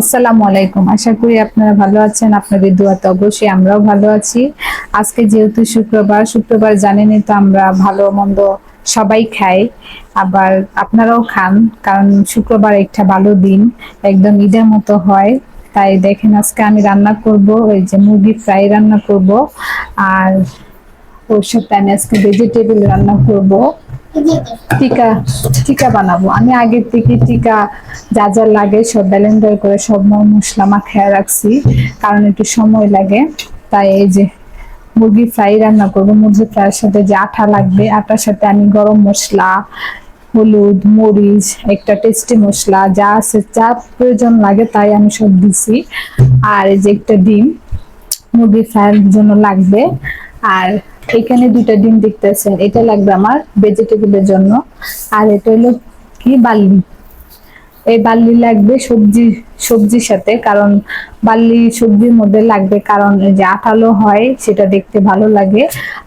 আসসালামু আলাইকুম। আশা করি আপনারা ভালো আছেন, আপনাদের দোয়াতে অবশ্যই আমরাও ভালো আছি। আজকে যেহেতু শুক্রবার শুক্রবার জানেনই তো আমরা ভালো মন্দ সবাই খাই, আবার আপনারাও খান, কারণ শুক্রবার একটা ভালো দিন, একদম ঈদের মতো হয়। তাই দেখেন আজকে আমি রান্না করব, ওই যে মুরগি ফ্রাই রান্না করব, আর ওর সাথে আমি আজকে ভেজিটেবল রান্না করব। টিকা টিকা বানাবো। আমি আগের থেকে টিকা যা যা লাগে সব ব্যালেন্ডার করে সব মশলা মাখায় রাখছি, কারণ একটু সময় লাগে। তাই এই যে মুরগি ফ্রাই রান্না করব। মুরগি ফ্রাইয়ের সাথে যে আঠা লাগবে, আটার সাথে আমি গরম মশলা, হলুদ, মরিচ, একটা টেস্টি মশলা, যা আছে, যা প্রয়োজন লাগে তাই আমি সব দিছি। আর এই যে একটা ডিম, মুরগি ফ্রাইয়ের জন্য লাগবে। আর এখানে দুইটা ডিম দেখতেছেন। এটা লাগবে আমার ভেজিটেবলের জন্য। আর এটা হলো কি? বাল্লি এই বাল্লি লাগবে সবজি, সবজির সাথে। কারণ বাল্লি সবজির মধ্যে লাগবে, কারণ যে আঠালো হয়, সেটা দেখতে ভালো লাগে।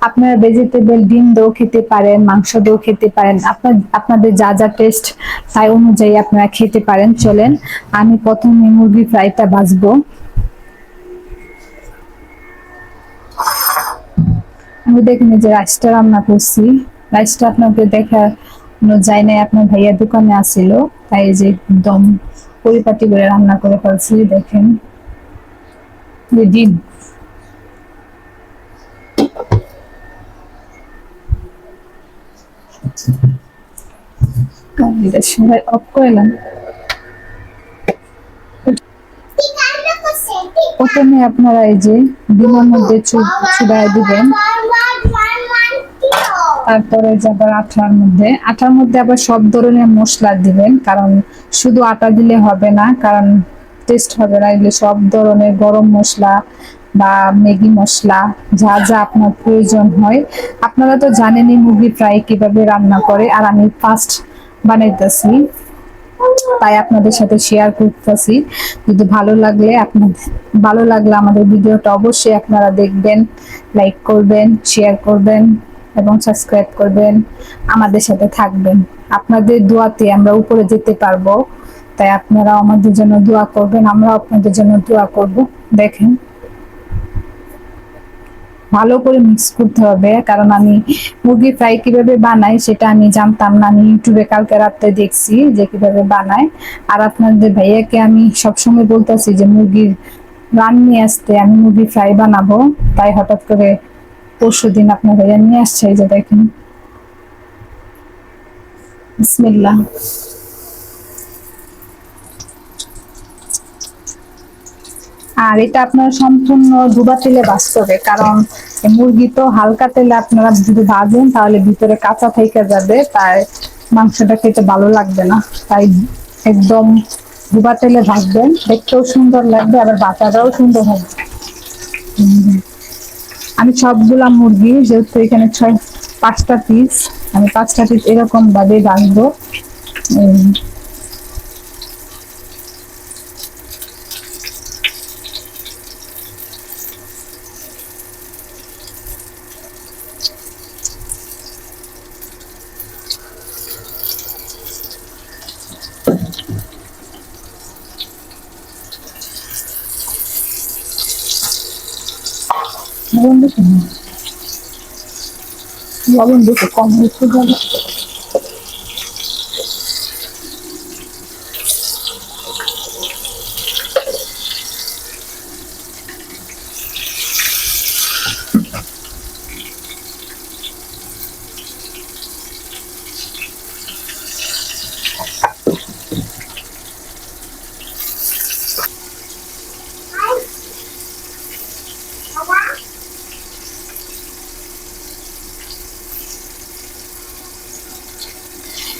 আপনারা ভেজিটেবল ডিম দিয়েও খেতে পারেন, মাংস দিয়েও খেতে পারেন। আপনার, আপনাদের যা যা টেস্ট তাই অনুযায়ী আপনারা খেতে পারেন। চলেন, আমি প্রথমে মুরগি ফ্রাইটা ভাজবো। আমি দেখুন যে রাইসটা রান্না করছি। রাইসটা আপনাকে দেখানো যায় নাই, আপনার ভাইয়া দোকানে আসিল তাই যে একদম পরিপাটি করে রান্না করে ফেলছি, দেখেন। অফ করলাম প্রথমে আপনারা এই যে ডিমের মধ্যে চুড়ায় দিবেন। তারপরে যাবার আঠার মধ্যে আটার মধ্যে আবার সব ধরনের মশলা দিবেন, কারণ শুধু আটা দিলে হবে না, কারণ টেস্ট হবে না, এগুলো সব ধরনের গরম মশলা বা ম্যাগি মশলা, যা যা আপনার প্রয়োজন হয়। আপনারা তো জানেনই মুরগি ফ্রাই কীভাবে রান্না করে, আর আমি ফার্স্ট বানাইতেছি, তাই আপনাদের সাথে শেয়ার করতেছি। যদি ভালো লাগলে আপনাদের ভালো লাগলে আমাদের ভিডিওটা অবশ্যই আপনারা দেখবেন লাইক করবেন শেয়ার করবেন। এবং সাবস্ক্রাইব করবেন, আমাদের সাথে থাকবেন। আপনাদের দোয়াতে আমরা উপরে যেতে পারব, তাই আপনারা আমাদের জন্য দোয়া করবেন আমরা আপনাদের জন্য দোয়া করব। দেখেন, ভালো করে মিক্স করতে হবে, কারণ আমি মুরগি ফ্রাই কীভাবে বানাই সেটা আমি জানতাম না, আমি ইউটিউবে কালকে রাত্রে দেখছি যে কীভাবে বানায়। আর আপনাদের ভাইয়াকে আমি সবসময় বলতেছি যে মুরগির রান নিয়ে আসতে আমি মুরগি ফ্রাই বানাবো, তাই হঠাৎ করে পরশু দিন আপনার ভাইয়া নিয়ে আসছে, এই যে দেখেন। আর এটা আপনার সম্পূর্ণ ডুবা তেলে বাঁচতে হবে কারণ মুরগি তো হালকা তেলে আপনারা যদি ভাজেন, তাহলে ভিতরে কাঁচা থেকে যাবে, তাই মাংসটা খেতে ভালো লাগবে না। তাই একদম ডুবা তেলে ভাজবেন, দেখতেও সুন্দর লাগবে, আবার বাচ্চাটাও সুন্দর হবে। আমি সবগুলা মুরগি যেহেতু এখানে ছয় পাঁচটা পিস আমি পাঁচটা পিস এরকম ভাবে ভাজবো লবণ দিতে লবণ দিতে কম একটু যাবে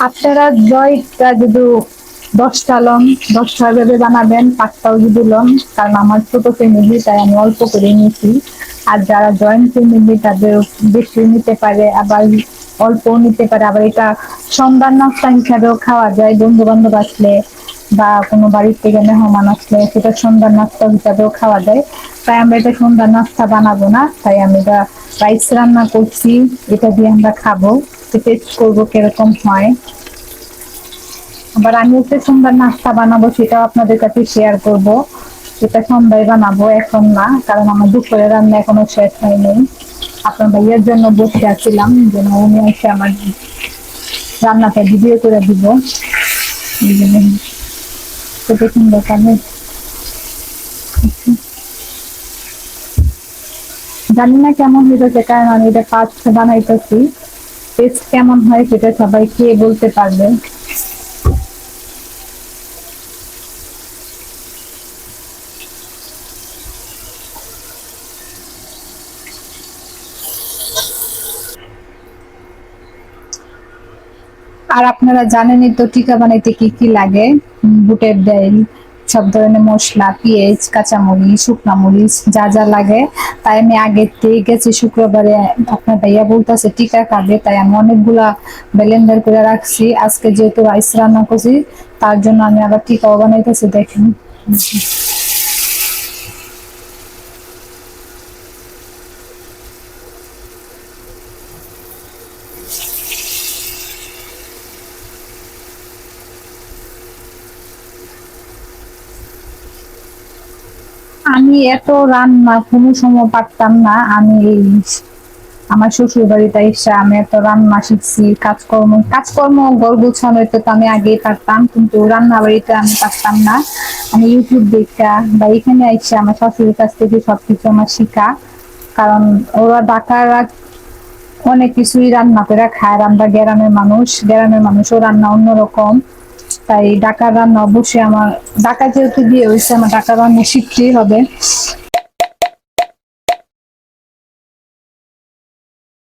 আপনারা জয়টা যদি দশটা লং দশটা ভেবে বানাবেন, পাঁচটাও যদি লং কারণ আমার ছোট ফ্যামিলি তাই আমি অল্প করে নিয়েছি। আর যারা জয়েন্ট ফ্যামিলি তাদের বেশি নিতে পারে, আবার অল্প নিতে পারে। আবার এটা সন্ধ্যার নাস্তা হিসাবেও খাওয়া যায় বন্ধু বান্ধব আসলে বা কোনো বাড়ির থেকে মেহমান আসলে সেটা সন্ধ্যার নাস্তা হিসাবেও খাওয়া যায়। তাই আমরা এটা সন্ধ্যার নাস্তা বানাবো না, তাই আমি এটা রাইস রান্না করছি, এটা দিয়ে আমরা খাব। টেস্ট করব কীরকম হয়। আবার আমি হচ্ছে সুন্দর নাস্তা বানাবো, সেটাও আপনাদের কাছে শেয়ার করব। সেটা সন্ধ্যায় বানাবো, এখন না, কারণ আমার দুপুরে রান্না এখনও শেষ হয়নি। আপনার ভাইয়ের জন্য বসে আছিলাম, যেন উনি এসে আমার রান্নাটা ভিডিও করে দিব। জানি না কেমন হইতেছে, কারণ আমি এটা ফার্স্ট বানাইতেছি। টেস্ট কেমন হয় সেটা সবাই খেয়ে বলতে পারবে। আর আপনারা জানেনই তো টিকা বানাইতে কি কি লাগে? বুটের ডাল সব ধরনের মশলা, পেঁয়াজ, কাঁচামরিচ, শুকনা মরিচ, যা যা লাগে। তাই আমি আগের থেকে গেছি শুক্রবারে আপনার ভাইয়া বলতেছে, টিকা খাবে তাই আমি অনেকগুলা ব্লেন্ডার করে রাখছি। আজকে যেহেতু রাইস রান্না করছি, তার জন্য আমি আবার টিকাও বানাইতেছি, দেখেন। আমি এত রান্না, কোনো সময় পারতাম না। আমি আমার শ্বশুর বাড়িতে এসে আমি এত রান্না শিখছি, কাজকর্ম কাজকর্ম ঘর গুছানো তো আমি আগেই পারতাম, কিন্তু রান্না বাড়িতে আমি পারতাম না। আমি ইউটিউব দেখা বা এখানে এসে আমার শাশুড়ির কাছ থেকে সবকিছু আমার শিখা। কারণ ওরা ডাকারা অনেক কিছুই রান্না করে খায়। আমরা গ্রামের মানুষ, গ্রামের মানুষও রান্না অন্যরকম। তাই ডাকার রান্না অবশ্যই আমার ডাকা যেহেতু বিয়ে হয়েছে আমার ডাকার রান্না শিখতেই হবে।